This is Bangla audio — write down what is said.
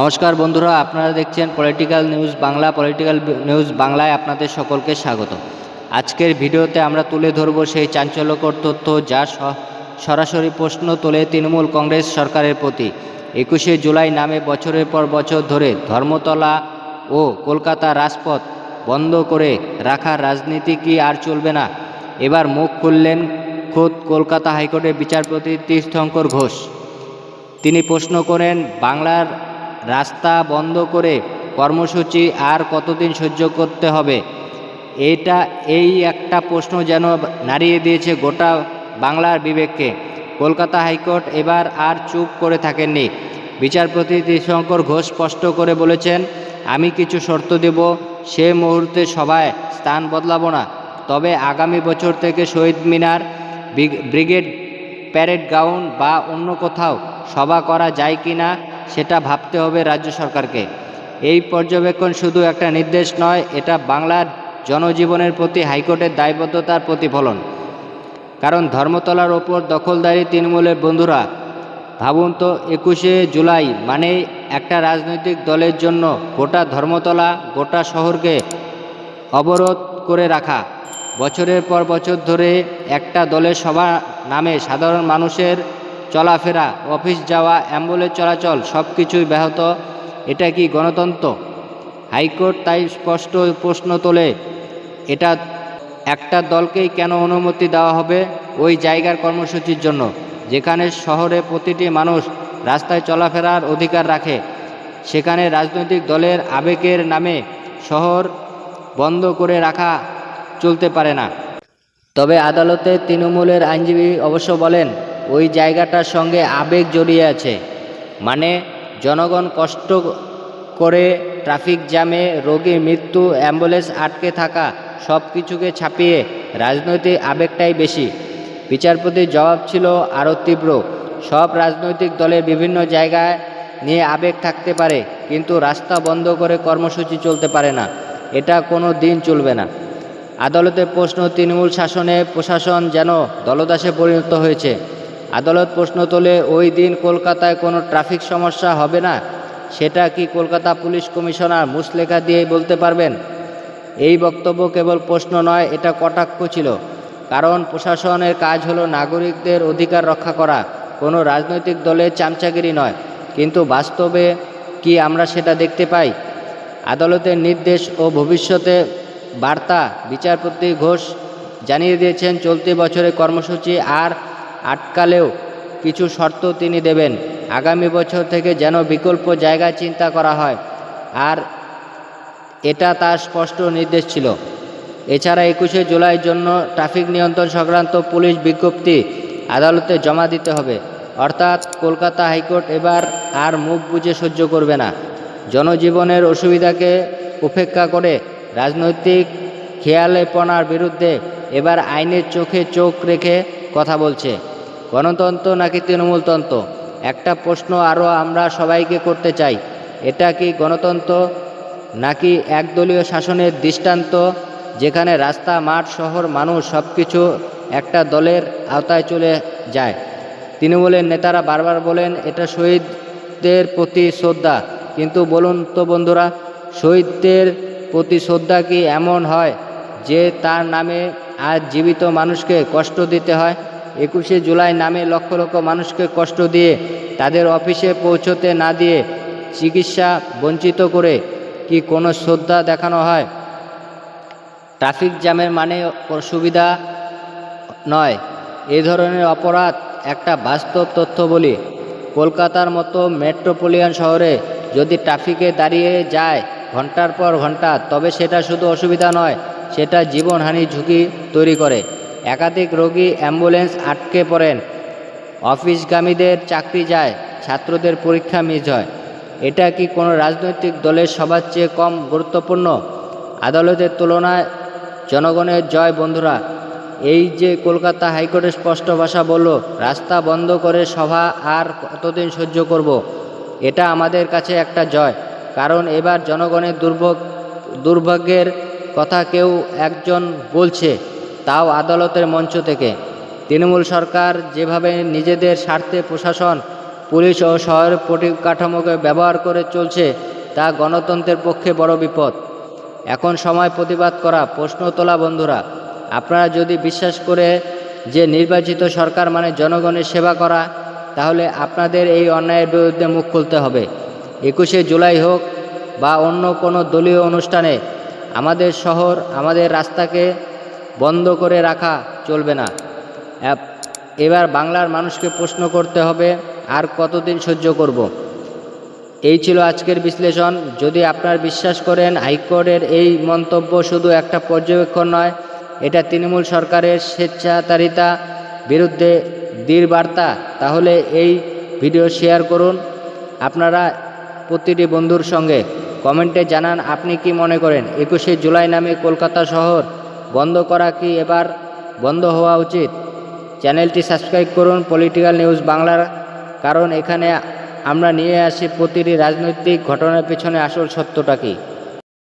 নমস্কার বন্ধুরা, আপনারা দেখছেন political news Bangla political news বাংলায় আপনাদের সকলকে স্বাগত। আজকের ভিডিওতে আমরা তুলে ধরব সেই চাঞ্চল্যকর তথ্য যা সরাসরি প্রশ্ন তোলে তৃণমূল কংগ্রেস সরকারের প্রতি। একুশে জুলাই নামে বছরের পর বছর ধরে ধর্মতলা ও কলকাতা রাজপথ বন্ধ করে রাখার রাজনীতি কি আর চলবে না? এবার মুখ খুললেন খোদ কলকাতা হাইকোর্টের বিচারপতি তীর্থঙ্কর ঘোষ। তিনি প্রশ্ন করেন, বাংলার রাস্তা বন্ধ করে কর্মসূচি আর কতদিন সহ্য করতে হবে? এটা, এই একটা প্রশ্ন যেন নাড়িয়ে দিয়েছে গোটা বাংলার বিবেককে। কলকাতা হাইকোর্ট এবার আর চুপ করে থাকেননি। বিচারপতি তীর্থঙ্কর ঘোষ স্পষ্ট করে বলেছেন, আমি কিছু শর্ত দেব, সে মুহূর্তে সভায় স্থান বদলাবো না। তবে আগামী বছর থেকে Shahid Minar brig- brigade, parade ground বা অন্য কোথাও সভা করা যায় কি না সেটা ভাবতে হবে রাজ্য সরকারকে। এই পর্যবেক্ষণ শুধু একটা নির্দেশ নয়, এটা বাংলার জনজীবনের প্রতি হাইকোর্টের দায়বদ্ধতার প্রতিফলন। কারণ ধর্মতলার ওপর দখলদারি তৃণমূলের বন্ধুরা, ভাবুন তো একুশে জুলাই মানে একটা রাজনৈতিক দলের জন্য গোটা ধর্মতলা, গোটা শহরকে অবরোধ করে রাখা। বছরের পর বছর ধরে একটা দলের সভা নামে সাধারণ মানুষের চলাফেরা, অফিস যাওয়া, অ্যাম্বুলেন্স চলাচল সব কিছুই ব্যাহত। এটা কি গণতন্ত্র? হাইকোর্ট তাই স্পষ্ট প্রশ্ন তোলে, এটা একটা দলকেই কেন অনুমতি দেওয়া হবে ওই জায়গার কর্মসূচির জন্য, যেখানে শহরে প্রতিটি মানুষ রাস্তায় চলাফেরার অধিকার রাখে। সেখানে রাজনৈতিক দলের আবেগের নামে শহর বন্ধ করে রাখা চলতে পারে না। তবে আদালতে তৃণমূলের আইনজীবী অবশ্য বলেন ওই জায়গাটার সঙ্গে আবেগ জড়িয়ে আছে। মানে জনগণ কষ্ট করে ট্রাফিক জ্যামে রোগীর মৃত্যু, অ্যাম্বুলেন্স আটকে থাকা সব কিছুকে ছাপিয়ে রাজনৈতিক আবেগটাই বেশি। বিচারপতির জবাব ছিল আরও তীব্র, সব রাজনৈতিক দলের বিভিন্ন জায়গায় নিয়ে আবেগ থাকতে পারে, কিন্তু রাস্তা বন্ধ করে কর্মসূচি চলতে পারে না। এটা কোনো দিন চলবে না। আদালতের প্রশ্ন, তৃণমূল শাসনে প্রশাসন যেন দলদাসে পরিণত হয়েছে। আদালত প্রশ্ন তোলে, ওই দিন কলকাতায় কোনো ট্রাফিক সমস্যা হবে না? সেটা কি কলকাতা পুলিশ কমিশনার মুসলেখা দিয়েই বলতে পারবেন? এই বক্তব্য কেবল প্রশ্ন নয়, এটা কটাক্ষ ছিল। কারণ প্রশাসনের কাজ হলো নাগরিকদের অধিকার রক্ষা করা। কোনো রাজনৈতিক দলের চামচাগিরি নয়। কিন্তু বাস্তবে কি আমরা সেটা দেখতে পাই? আদালতের নির্দেশ ও ভবিষ্যতে বার্তা, বিচারপতি ঘোষ জানিয়ে দিয়েছেন, চলতি বছরের কর্মসূচি আর আটকালেও কিছু শর্ত তিনি দেবেন। আগামী বছর থেকে যেন বিকল্প জায়গা চিন্তা করা হয়। আর এটা তার স্পষ্ট নির্দেশ ছিল। এছাড়া একুশে জুলাইয়ের জন্য ট্রাফিক নিয়ন্ত্রণ সংক্রান্ত পুলিশ বিজ্ঞপ্তি আদালতে জমা দিতে হবে। অর্থাৎ কলকাতা হাইকোর্ট এবার আর মুখ বুজে সহ্য করবে না। জনজীবনের অসুবিধাকে উপেক্ষা করে রাজনৈতিক খেয়ালেপনার বিরুদ্ধে এবার আইনের চোখে চোখ রেখে কথা বলছে। গণতন্ত্র নাকি তৃণমূলতন্ত্র একটা প্রশ্ন আরও আমরা সবাইকে করতে চাই। এটা কি গণতন্ত্র নাকি একদলীয় শাসনের দৃষ্টান্ত, যেখানে রাস্তা, মাঠ, শহর, মানুষ সব কিছু একটা দলের আওতায় চলে যায়? তৃণমূলের নেতারা বারবার বলেন, এটা শহীদদের প্রতি শ্রদ্ধা। কিন্তু বলুন তো বন্ধুরা, শহীদদের প্রতি শ্রদ্ধা কি এমন হয় যে তার নামে আজ জীবিত মানুষকে কষ্ট দিতে হয়? একুশে জুলাই নামে লক্ষ লক্ষ মানুষকে কষ্ট দিয়ে তাদের অফিসে পৌঁছতে না দিয়ে চিকিৎসা বঞ্চিত করে কি কোনো শ্রদ্ধা দেখানো হয়? ট্রাফিক জ্যামের মানে অসুবিধা নয়। এ ধরনের অপরাধ একটা বাস্তব তথ্য বলি। কলকাতার মতো মেট্রোপলিয়ান শহরে যদি ট্রাফিকে দাঁড়িয়ে যায় ঘণ্টার পর ঘণ্টা, তবে সেটা শুধু অসুবিধা নয়, সেটা জীবনহানির ঝুঁকি তৈরি করে। একাধিক রোগী অ্যাম্বুলেন্স আটকে পড়েন। অফিসগামীদের চাকরি যায়, ছাত্রদের পরীক্ষা মিস হয়। এটা কি কোনো রাজনৈতিক দলের সবার চেয়ে কম গুরুত্বপূর্ণ? আদালতের তুলনায় জনগণের জয়, বন্ধুরা। এই যে কলকাতা হাইকোর্টের স্পষ্ট ভাষা বলল, রাস্তা বন্ধ করে সভা আর কতদিন সহ্য করব। এটা আমাদের কাছে একটা জয়। কারণ এবার জনগণের দুর্ভোগ দুর্ভাগ্যের কথা কেউ একজন বলছে। তাও আদালতের মঞ্চ থেকে। তৃণমূল সরকার যেভাবে নিজেদের স্বার্থে প্রশাসন, পুলিশ ও শহরের পরিকাঠামোকে ব্যবহার করে চলছে, তা গণতন্ত্রের পক্ষে বড় বিপদ। এখন সময় প্রতিবাদ করা প্রশ্ন তোলা বন্ধুরা, আপনারা যদি বিশ্বাস করে যে নির্বাচিত সরকার মানে জনগণের সেবা করা, তাহলে আপনাদের এই অন্যায়ের বিরুদ্ধে মুখ খুলতে হবে। একুশে জুলাই হোক বা অন্য কোনো দলীয় অনুষ্ঠানে, আমাদের শহর, আমাদের রাস্তাকে বন্ধ করে রাখা চলবে না। এবার বাংলার মানুষকে প্রশ্ন করতে হবে, আর কতদিন সহ্য করব? এই ছিল আজকের বিশ্লেষণ। যদি আপনার বিশ্বাস করেন, হাইকোর্টের এই মন্তব্য শুধু একটা পর্যবেক্ষণ নয়, এটা তৃণমূল সরকারের স্বেচ্ছাচারিতা বিরুদ্ধে দৃঢ় বার্তা, তাহলে এই ভিডিও শেয়ার করুন। আপনারা প্রতিটি বন্ধুর সঙ্গে কমেন্টে জানান, আপনি কি মনে করেন? একুশে জুলাই নামে কলকাতা শহর বন্ধ করা কি এবার বন্ধ হওয়া উচিত? চ্যানেলটি সাবস্ক্রাইব করুন পলিটিক্যাল নিউজ বাংলার, কারণ এখানে আমরা নিয়ে আসি প্রতিটি রাজনৈতিক ঘটনার পেছনে আসল সত্যটা কী?